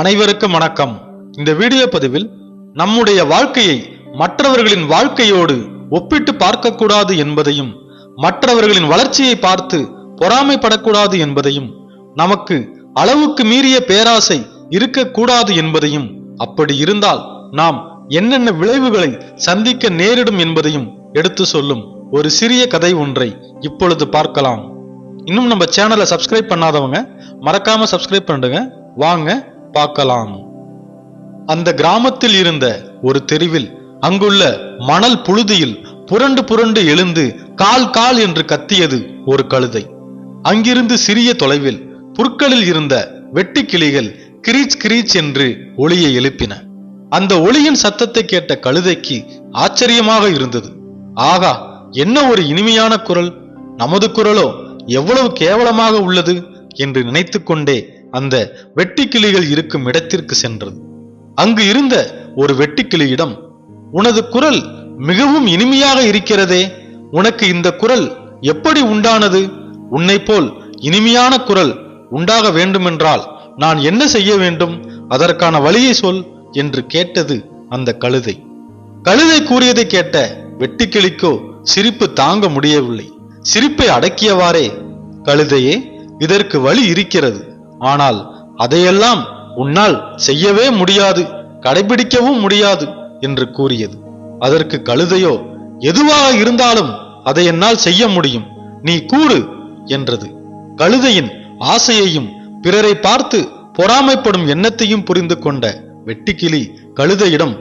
அனைவருக்கும் வணக்கம். இந்த வீடியோ பதிவில் நம்முடைய வாழ்க்கையை மற்றவர்களின் வாழ்க்கையோடு ஒப்பிட்டு பார்க்கக்கூடாது என்பதையும் மற்றவர்களின் வளர்ச்சியை பார்த்து பொறாமைப்படக்கூடாது என்பதையும் நமக்கு அளவுக்கு மீறிய பேராசை இருக்கக்கூடாது என்பதையும் அப்படி இருந்தால் நாம் என்னென்ன விளைவுகளை சந்திக்க நேரிடும் என்பதையும் எடுத்து சொல்லும் ஒரு சிறிய கதை ஒன்றை இப்பொழுது பார்க்கலாம். இன்னும் நம்ம சேனலை சப்ஸ்கிரைப் பண்ணாதவங்க மறக்காம சப்ஸ்கிரைப் பண்ணுங்க வாங்க பார்க்கலாம். அந்த கிராமத்தில் இருந்த ஒரு தெருவில் அங்குள்ள மணல் புழுதியில் புரண்டு புரண்டு எழுந்து கால் கால் என்று கத்தியது ஒரு கழுதை. அங்கிருந்து சிறிய தொலைவில் புற்களில் இருந்த வெட்டி கிளிகள் கிரீச் கிரீச் என்று ஒளியை எழுப்பின. அந்த ஒளியின் சத்தத்தை கேட்ட கழுதைக்கு ஆச்சரியமாக இருந்தது. ஆகா என்ன ஒரு இனிமையான குரல்? நமது குரலோ எவ்வளவு கேவலமாக உள்ளது? என்று நினைத்துக்கொண்டே அந்த வெட்டுக்கிளிகள் இருக்கும் இடத்திற்கு சென்றது. அங்கு இருந்த ஒரு வெட்டுக்கிளியிடம் உனது குரல் மிகவும் இனிமையாக இருக்கிறதே உனக்கு இந்த குரல் எப்படி உண்டானது? உன்னை போல் இனிமையான குரல் உண்டாக வேண்டுமென்றால் நான் என்ன செய்ய வேண்டும்? அதற்கான வழியை சொல் என்று கேட்டது அந்த கழுதை. கழுதை கூறியதை கேட்ட வெட்டுக்கிளிக்கோ சிரிப்பு தாங்க முடியவில்லை. சிரிப்பை அடக்கியவாறே கழுதையே இதற்கு வழி இருக்கிறது. ஆனால் அதையெல்லாம் உன்னால் செய்யவே முடியாது கடைபிடிக்கவும் முடியாது என்று கூறியது. அதற்கு கழுதையோ எதுவாக இருந்தாலும் அதை என்னால் செய்ய முடியும் நீ கூறு என்றது. கழுதையின் ஆசையையும் பிறரை பார்த்து பொறாமைப்படும் எண்ணத்தையும் புரிந்து கொண்ட வெட்டிக்கிளி கழுதையிடம்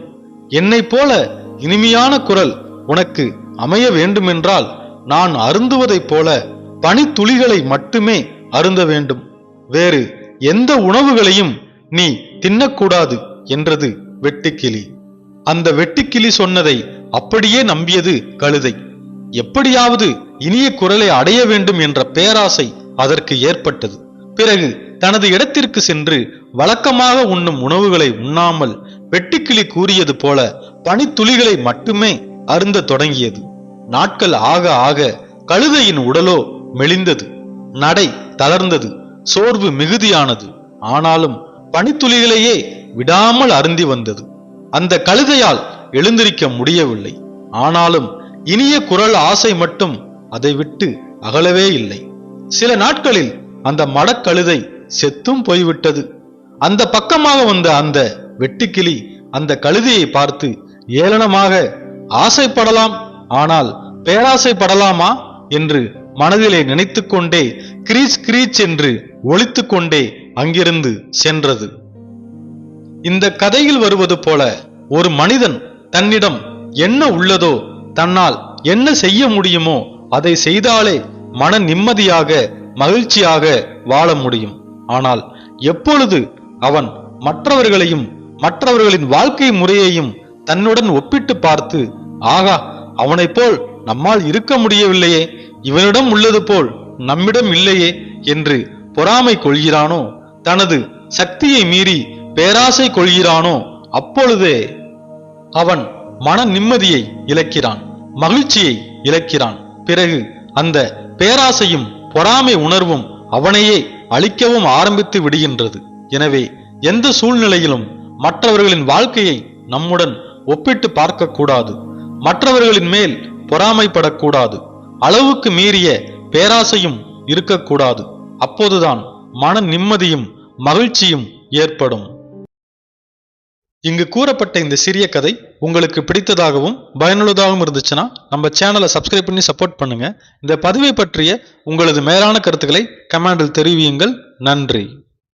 என்னை போல இனிமையான குரல் உனக்கு அமைய வேண்டுமென்றால் நான் அருந்துவதைப் போல பனித்துளிகளை மட்டுமே அருந்த வேண்டும் வேறு எந்த உணவுகளையும் நீ தின்னக்கூடாது என்றது வெட்டுக்கிளி. அந்த வெட்டுக்கிளி சொன்னதை அப்படியே நம்பியது கழுதை. எப்படியாவது இனிய குரலை அடைய வேண்டும் என்ற பேராசை அதற்கு ஏற்பட்டது. பிறகு தனது இடத்திற்கு சென்று வழக்கமாக உண்ணும் உணவுகளை உண்ணாமல் வெட்டுக்கிளி கூறியது போல பனித்துளிகளை மட்டுமே அருந்த தொடங்கியது. நாட்கள் ஆக ஆக கழுதையின் உடலோ மெலிந்தது. நடை தளர்ந்தது. சோர்வு மிகுதியானது. ஆனாலும் பனித்துளிகளையே விடாமல் அருந்தி வந்தது. அந்த கழுதையால் எழுந்திருக்க முடியவில்லை. ஆனாலும் இனிய குரல் ஆசை மட்டும் அதை விட்டு அகலவே இல்லை. சில நாட்களில் அந்த மடக்கழுதை செத்தும் போய்விட்டது. அந்த பக்கமாக வந்த அந்த வெட்டுக்கிளி அந்த கழுதையை பார்த்து ஏளனமாக ஆசைப்படலாம் ஆனால் பேராசைப்படலாமா? என்று மனதிலே நினைத்துக்கொண்டே கிரீச் கிரீச் என்று ஒழித்து கொண்டே அங்கிருந்து சென்றது. இந்த கதையில் வருவது போல ஒரு மனிதன் தன்னிடம் என்ன உள்ளதோ தன்னால் என்ன செய்ய முடியுமோ அதை செய்தாலே மன நிம்மதியாக மகிழ்ச்சியாக வாழ முடியும். ஆனால் எப்பொழுது அவன் மற்றவர்களையும் மற்றவர்களின் வாழ்க்கை முறையையும் தன்னுடன் ஒப்பிட்டு பார்த்து ஆகா அவனைப் போல் நம்மால் இருக்க முடியவில்லையே இவனிடம் உள்ளது போல் நம்மிடம் இல்லையே என்று பொறாமை கொள்கிறானோ? தனது சக்தியை மீறி பேராசை கொள்கிறானோ? அப்பொழுதே அவன் மன நிம்மதியை இழக்கிறான் மகிழ்ச்சியை இழக்கிறான். பிறகு அந்த பேராசையும் பொறாமை உணர்வும் அவனையே அழிக்கவும் ஆரம்பித்து விடுகின்றது. எனவே எந்த சூழ்நிலையிலும் மற்றவர்களின் வாழ்க்கையை நம்முடன் ஒப்பிட்டு பார்க்கக்கூடாது. மற்றவர்களின் மேல் பொறாமைப்படக்கூடாது. அளவுக்கு மீறிய பேராசையும் இருக்கக்கூடாது. அப்போதுதான் மன நிம்மதியும் மகிழ்ச்சியும் ஏற்படும். இங்கு கூறப்பட்ட இந்த சிறிய கதை உங்களுக்கு பிடித்ததாகவும் பயனுள்ளதாகவும் இருந்துச்சுன்னா நம்ம சேனலை சப்ஸ்கிரைப் பண்ணி சப்போர்ட் பண்ணுங்க. இந்த பதிவை பற்றிய உங்களது மேலான கருத்துக்களை கமெண்டில் தெரிவியுங்கள். நன்றி.